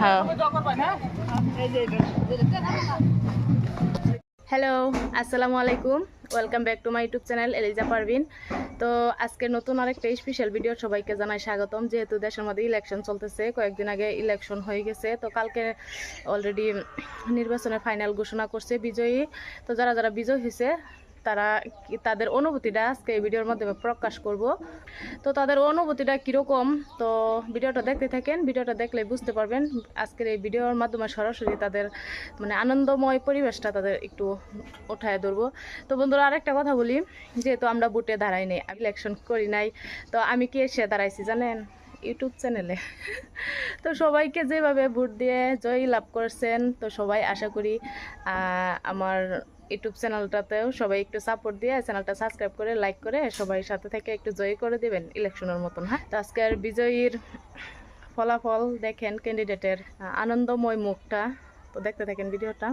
হ্যাঁ। হ্যালো, আসসালামু আলাইকুম। Welcome back to my YouTube channel Eliza Parvin তো আজকে নতুন আরেকটা স্পেশাল ভিডিও সবাইকে জানাই স্বাগতম। যেহেতু দেশের মধ্যে ইলেকশন চলতেছে, কয়েকদিন আগে ইলেকশন হয়ে গেছে, তো কালকে অলরেডি নির্বাচনের ফাইনাল ঘোষণা করছে বিজয়ী। তো যারা যারা বিজয় হয়েছে তারা তাদের অনুভূতিটা আজকে এই ভিডিওর মাধ্যমে প্রকাশ করব। তো তাদের অনুভূতিটা কীরকম, তো ভিডিওটা দেখতে থাকেন। ভিডিওটা দেখলে বুঝতে পারবেন আজকের এই ভিডিওর মাধ্যমে সরাসরি তাদের মানে আনন্দময় পরিবেশটা তাদের একটু ওঠায় ধরবো। তো বন্ধুরা, আরেকটা কথা বলি, যেহেতু আমরা বুটে দাঁড়াই নাই ইলেকশন করি নাই, তো আমি কি এসে দাঁড়াইছি জানেন? ইউটিউব চ্যানেলে। তো সবাইকে যেভাবে ভোট দিয়ে জয়ী লাভ করছেন, তো সবাই আশা করি আমার ইউটিউব চ্যানেলটাতেও সবাই একটু সাপোর্ট দিয়ে চ্যানেলটা সাবস্ক্রাইব করে লাইক করে, সবাই সাথে থেকে একটু জয়ী করে দেবেন ইলেকশনের মতন হ্যাঁ? তো আজকের বিজয়ীর ফলাফল দেখেন ক্যান্ডিডেটের আনন্দময় মুখটা। তো দেখতে থাকেন ভিডিওটা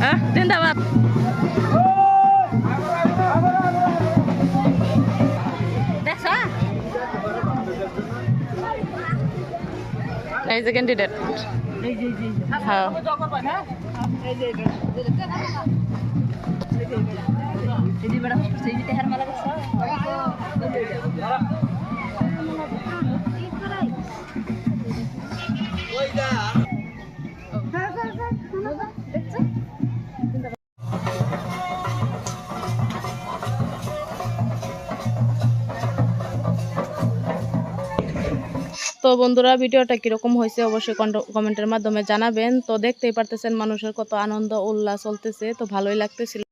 হ্যাঁ জিন্দাবাদ এই যে ক্যান্ডিডেট হ্যাঁ তো বন্ধুরা, ভিডিওটা কীরকম হয়েছে অবশ্যই কমেন্টের মাধ্যমে জানাবেন। তো দেখতেই পারতেছেন মানুষের কত আনন্দ, উল্লাস চলতেছে, তো ভালোই লাগতেছিল।